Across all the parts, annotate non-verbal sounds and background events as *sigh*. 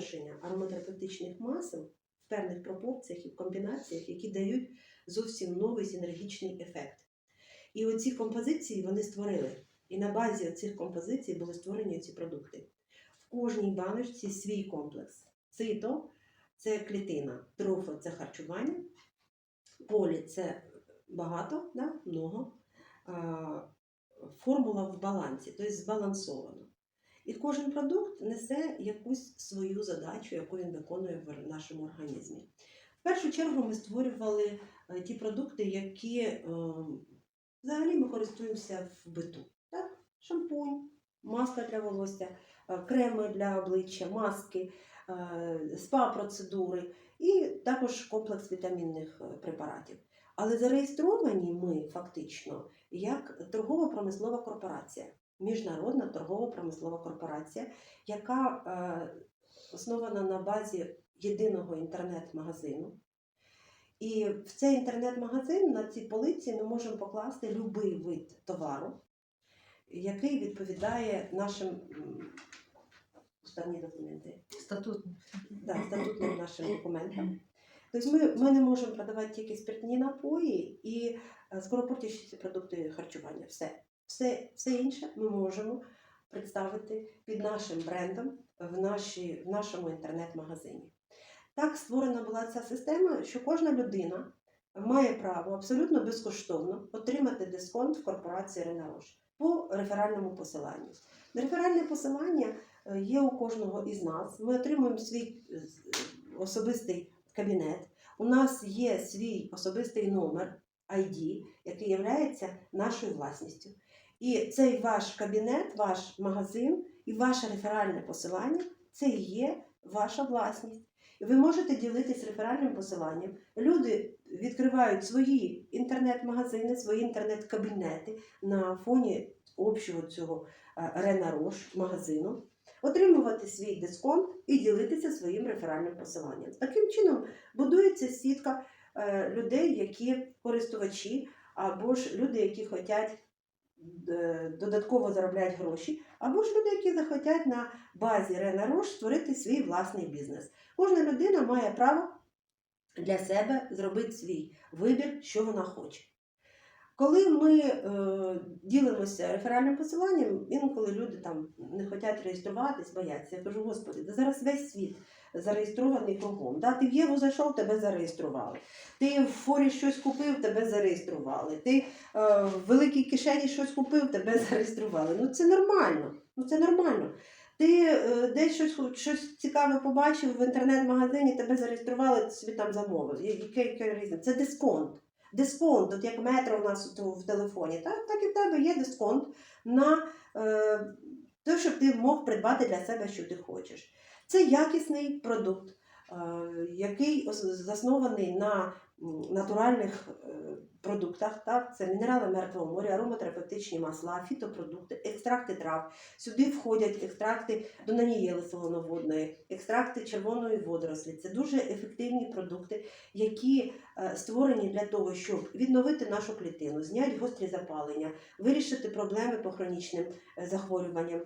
співвідношення ароматерапевтичних масел в певних пропорціях і комбінаціях, які дають зовсім новий синергічний ефект. І оці композиції вони створили. І на базі цих композицій були створені ці продукти. В кожній баночці свій комплекс. Цито це клітина, трофа це харчування, полі це багато, да? много. Формула в балансі, тобто збалансовано. І кожен продукт несе якусь свою задачу, яку він виконує в нашому організмі. В першу чергу ми створювали е, ті продукти, які е, взагалі ми користуємося в биту. Так? Шампунь, маска для волосся, е, креми для обличчя, маски, спа-процедури і також комплекс вітамінних препаратів. Але зареєстровані ми фактично як торгово-промислова корпорація, міжнародна торгово-промислова корпорація, яка е, основана на базі єдиного інтернет-магазину. І в цей інтернет-магазин на цій полиці ми можемо покласти будь-який вид товару, який відповідає нашим уставні документи Статут. да, статутним нашим документам. Тобто ми, ми не можемо продавати тільки спиртні напої і е, скоропортящі продукти харчування. Все. Все, все інше ми можемо представити під нашим брендом в, нашій, в нашому інтернет-магазині. Так створена була ця система, що кожна людина має право абсолютно безкоштовно отримати дисконт в корпорації Ренарош по реферальному посиланню. Реферальне посилання е, є у кожного із нас. Ми отримуємо свій особистий кабінет. У нас є свій особистий номер ID, який є нашою власністю. І цей ваш кабінет, ваш магазин і ваше реферальне посилання це і є ваша власність. І ви можете ділитись реферальним посиланням. Люди відкривають свої інтернет-магазини, свої інтернет-кабінети на фоні общого цього е, Ренарош магазину, отримувати свій дисконт і ділитися своїм реферальним посиланням. Таким чином будується сітка людей, які користувачі, або ж люди, які хочуть е, додатково заробляти гроші, або ж люди, які захотять на базі Ренарош створити свій власний бізнес. Кожна людина має право для себе зробити свій вибір, що вона хоче. Коли ми е, ділимося реферальним посиланням, інколи люди там не хочуть реєструватись, бояться. Я кажу, господи, да зараз весь світ зареєстрований кругом. Да? Ти в Єву зайшов, тебе зареєстрували. Ти в форі щось купив, тебе зареєстрували. Ти е, в великій кишені щось купив, тебе *laughs* зареєстрували. Ну це нормально. Ну це нормально. Ти е, десь щось, щось цікаве побачив в інтернет-магазині, тебе зареєстрували, ти собі там замовив. Я- Яка, яка? Це дисконт. Дисконт, от як метро у нас в телефоні, так, так і в тебе є дисконт на е, те, щоб ти мог придбати для себе, що ти хочеш. Це якісний продукт, е, який заснований на натуральних е, продуктах. Так? Це мінерали мертвого моря, ароматерапевтичні масла, фітопродукти, екстракти трав. Сюди входять екстракти донанієли солоноводної, екстракти червоної водорослі. Це дуже ефективні продукти, які е, створені для того, щоб відновити нашу клітину, зняти гострі запалення, вирішити проблеми по хронічним е, захворюванням,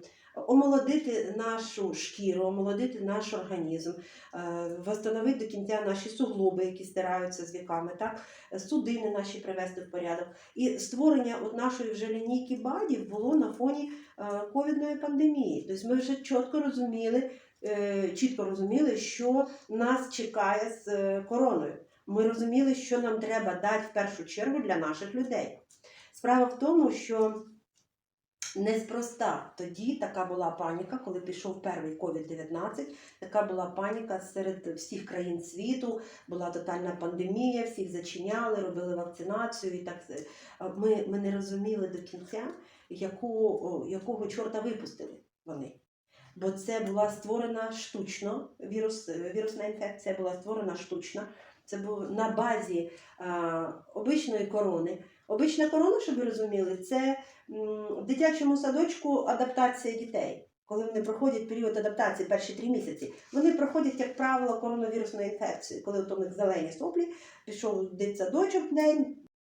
омолодити нашу шкіру, омолодити наш організм, е, восстановити до кінця наші суглоби, які стираються з віками, так? судини наші привести в порядок. І створення от нашої вже лінійки БАДів було на фоні е, ковідної пандемії. Тобто ми вже чітко розуміли, е, чітко розуміли, що нас чекає з е, короною. Ми розуміли, що нам треба дати в першу чергу для наших людей. Справа в тому, що неспроста тоді така була паніка, коли пішов перший COVID-19, така була паніка серед всіх країн світу, була тотальна пандемія, всіх зачиняли, робили вакцинацію і так. Ми, ми не розуміли до кінця, яку, якого чорта випустили вони. Бо це була створена штучно, вірус, вірусна інфекція була створена штучно. Це був на базі а, обичної корони. Обична корона, щоб ви розуміли, це в дитячому садочку адаптація дітей. Коли вони проходять період адаптації перші три місяці, вони проходять, як правило, коронавірусну інфекцію. Коли у них зелені соплі, пішов дитсадочок день,